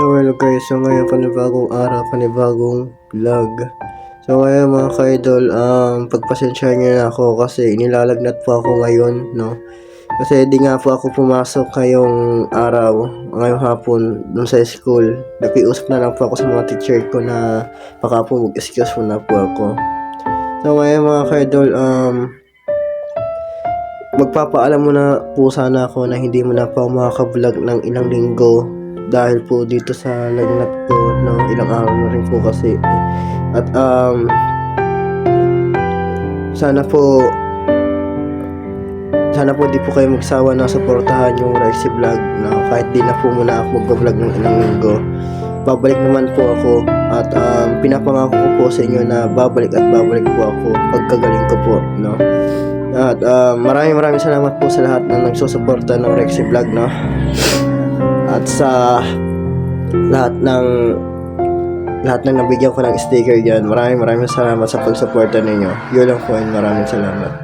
So hello guys, so ngayon panibagong araw, panibagong vlog. So ngayon mga ka-idol, um, pagpasensya niyo na ako kasi inilalagnat po ako ngayon, no? Kasi di nga po ako pumasok ngayong araw, ngayong hapon, dun sa school. Nakiusap na lang po ako sa mga teacher ko na baka po mag-excuse mo na po ako. So ngayon mga ka-idol, um, magpapaalam mo na po sana ako na hindi mo na po ako makaka-vlog ng ilang linggo dahil po dito sa lagnat ko no ilang araw na rin po kasi at um sana po sana po di po kayo magsawa na suportahan yung Rexy Vlog na kahit di na po muna ako mag-vlog ng ilang linggo babalik naman po ako at um, pinapangako ko po sa inyo na babalik at babalik po ako pagkagaling ko po no? At um, maraming maraming salamat po sa lahat na nagsusuporta ng Rexy Vlog no at sa lahat ng lahat ng nabigyan ko ng sticker dyan maraming maraming salamat sa pagsuporta ninyo. Yun lang po and maraming salamat